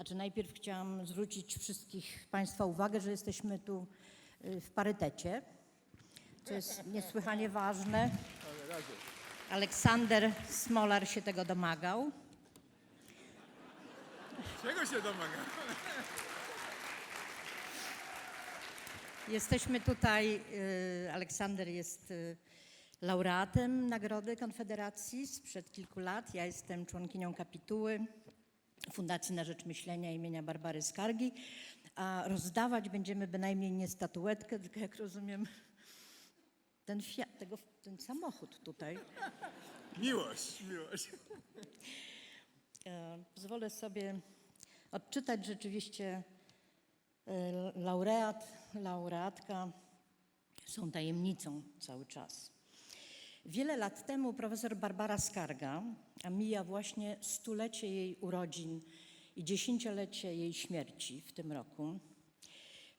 Znaczy najpierw chciałam zwrócić wszystkich Państwa uwagę, że jesteśmy tu y, w parytecie, co jest niesłychanie ważne. Aleksander Smolar się tego domagał. Czego się domaga? Jesteśmy tutaj, y, Aleksander jest y, laureatem Nagrody Konfederacji sprzed kilku lat. Ja jestem członkinią kapituły Fundacji na Rzecz Myślenia imienia Barbary Skargi, a rozdawać będziemy bynajmniej nie statuetkę, tylko jak rozumiem ten, Fiat, tego, ten samochód tutaj. Miłość, miłość. E, Pozwolę sobie odczytać rzeczywiście e, laureat, laureatka są tajemnicą cały czas. Wiele lat temu profesor Barbara Skarga, a mija właśnie stulecie jej urodzin i dziesięciolecie jej śmierci w tym roku,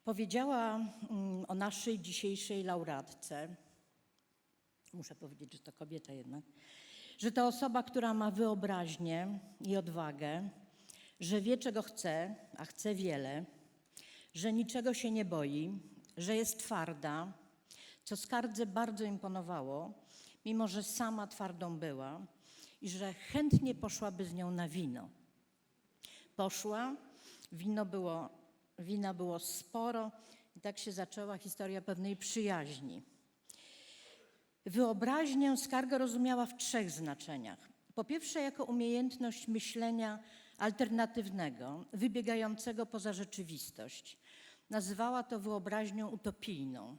powiedziała mm, o naszej dzisiejszej laureatce, muszę powiedzieć, że to kobieta jednak, że to osoba, która ma wyobraźnię i odwagę, że wie, czego chce, a chce wiele, że niczego się nie boi, że jest twarda, co skardze bardzo imponowało, mimo że sama twardą była i że chętnie poszłaby z nią na wino. Poszła, wino było, wina było sporo i tak się zaczęła historia pewnej przyjaźni. Wyobraźnię skarga rozumiała w trzech znaczeniach. Po pierwsze, jako umiejętność myślenia alternatywnego, wybiegającego poza rzeczywistość. Nazywała to wyobraźnią utopijną.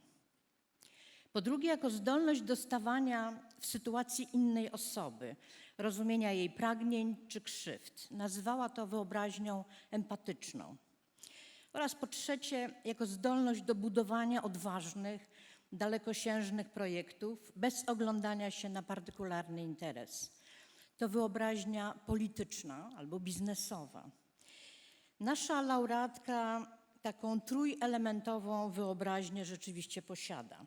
Po drugie, jako zdolność do stawania w sytuacji innej osoby, rozumienia jej pragnień czy krzywd. Nazywała to wyobraźnią empatyczną. Oraz po trzecie, jako zdolność do budowania odważnych, dalekosiężnych projektów bez oglądania się na partykularny interes. To wyobraźnia polityczna albo biznesowa. Nasza laureatka taką trójelementową wyobraźnię rzeczywiście posiada.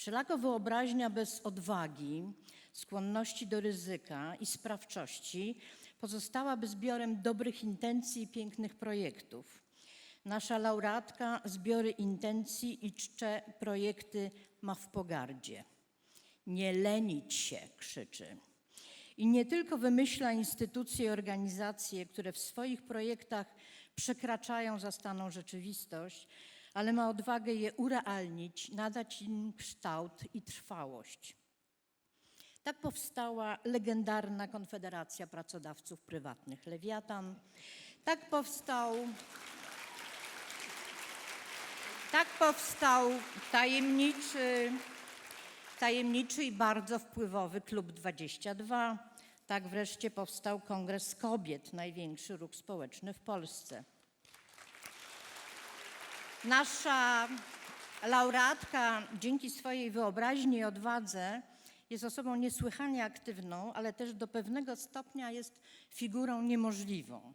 Wszelako wyobraźnia bez odwagi, skłonności do ryzyka i sprawczości pozostałaby zbiorem dobrych intencji i pięknych projektów. Nasza laureatka zbiory intencji i czcze projekty ma w pogardzie. Nie lenić się, krzyczy. I nie tylko wymyśla instytucje i organizacje, które w swoich projektach przekraczają zastaną rzeczywistość, ale ma odwagę je urealnić, nadać im kształt i trwałość. Tak powstała legendarna Konfederacja Pracodawców Prywatnych Lewiatan. Tak powstał tak powstał tajemniczy, tajemniczy i bardzo wpływowy Klub 22. Tak wreszcie powstał Kongres Kobiet, największy ruch społeczny w Polsce. Nasza laureatka dzięki swojej wyobraźni i odwadze jest osobą niesłychanie aktywną, ale też do pewnego stopnia jest figurą niemożliwą.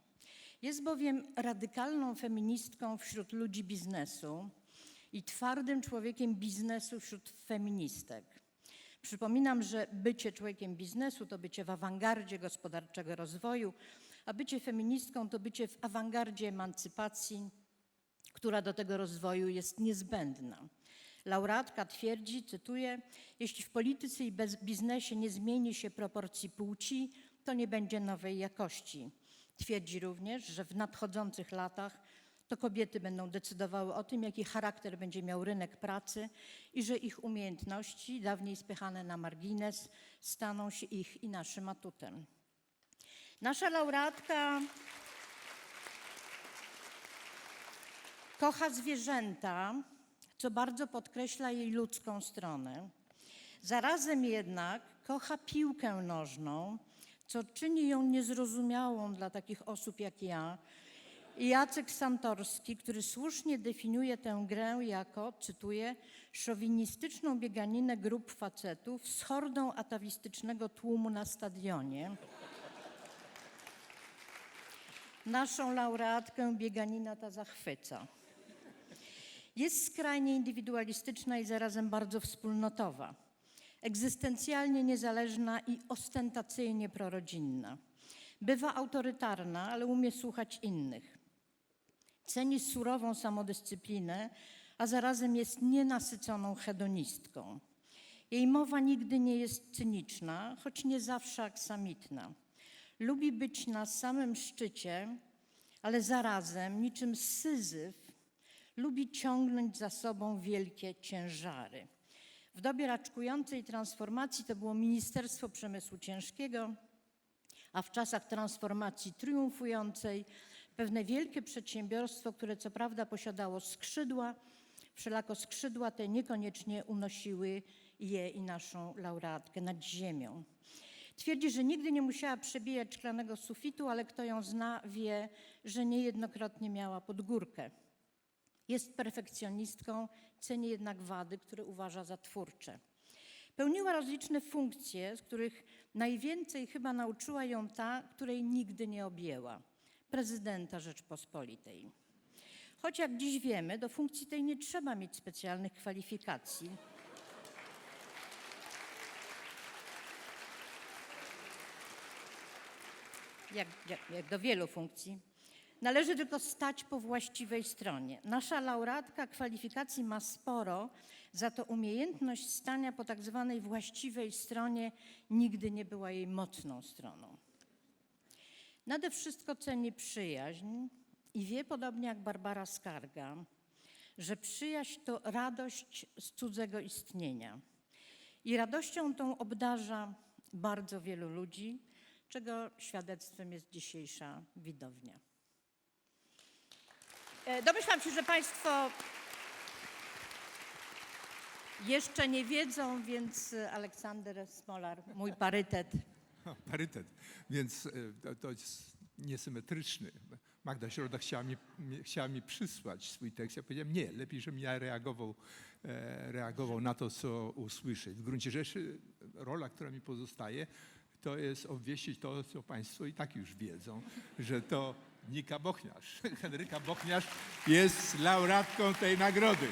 Jest bowiem radykalną feministką wśród ludzi biznesu i twardym człowiekiem biznesu wśród feministek. Przypominam, że bycie człowiekiem biznesu to bycie w awangardzie gospodarczego rozwoju, a bycie feministką to bycie w awangardzie emancypacji, która do tego rozwoju jest niezbędna. Laureatka twierdzi, cytuję, jeśli w polityce i biznesie nie zmieni się proporcji płci, to nie będzie nowej jakości. Twierdzi również, że w nadchodzących latach to kobiety będą decydowały o tym, jaki charakter będzie miał rynek pracy i że ich umiejętności, dawniej spychane na margines, staną się ich i naszym atutem. Nasza laureatka kocha zwierzęta, co bardzo podkreśla jej ludzką stronę. Zarazem jednak kocha piłkę nożną, co czyni ją niezrozumiałą dla takich osób jak ja. I Jacek Santorski, który słusznie definiuje tę grę jako, cytuję, szowinistyczną bieganinę grup facetów z hordą atawistycznego tłumu na stadionie. Naszą laureatkę bieganina ta zachwyca. Jest skrajnie indywidualistyczna i zarazem bardzo wspólnotowa, egzystencjalnie niezależna i ostentacyjnie prorodzinna. Bywa autorytarna, ale umie słuchać innych. Ceni surową samodyscyplinę, a zarazem jest nienasyconą hedonistką. Jej mowa nigdy nie jest cyniczna, choć nie zawsze aksamitna. Lubi być na samym szczycie, ale zarazem niczym syzyf lubi ciągnąć za sobą wielkie ciężary. W dobie raczkującej transformacji to było Ministerstwo Przemysłu Ciężkiego, a w czasach transformacji triumfującej pewne wielkie przedsiębiorstwo, które co prawda posiadało skrzydła, wszelako skrzydła te niekoniecznie unosiły je i naszą laureatkę nad ziemią. Twierdzi, że nigdy nie musiała przebijać szklanego sufitu, ale kto ją zna, wie, że niejednokrotnie miała podgórkę. Jest perfekcjonistką, ceni jednak wady, które uważa za twórcze. Pełniła rozliczne funkcje, z których najwięcej chyba nauczyła ją ta, której nigdy nie objęła prezydenta Rzeczpospolitej. Choć jak dziś wiemy, do funkcji tej nie trzeba mieć specjalnych kwalifikacji. jak, jak, jak do wielu funkcji. Należy tylko stać po właściwej stronie. Nasza laureatka kwalifikacji ma sporo, za to umiejętność stania po tak zwanej właściwej stronie nigdy nie była jej mocną stroną. Nade wszystko ceni przyjaźń i wie, podobnie jak Barbara Skarga, że przyjaźń to radość z cudzego istnienia. I radością tą obdarza bardzo wielu ludzi, czego świadectwem jest dzisiejsza widownia. E, Domyślam się, że Państwo jeszcze nie wiedzą, więc e, Aleksander Smolar, mój parytet. Parytet, więc e, to, to jest niesymetryczny. Magda Środa chciała mi, chciała mi przysłać swój tekst. Ja powiedziałem, nie, lepiej, żebym ja reagował, reagował na to, co usłyszę. W gruncie rzeczy rola, która mi pozostaje, to jest obwieścić to, co Państwo i tak już wiedzą, że to Nika Bochniarz, Henryka Bochniarz jest laureatką tej nagrody.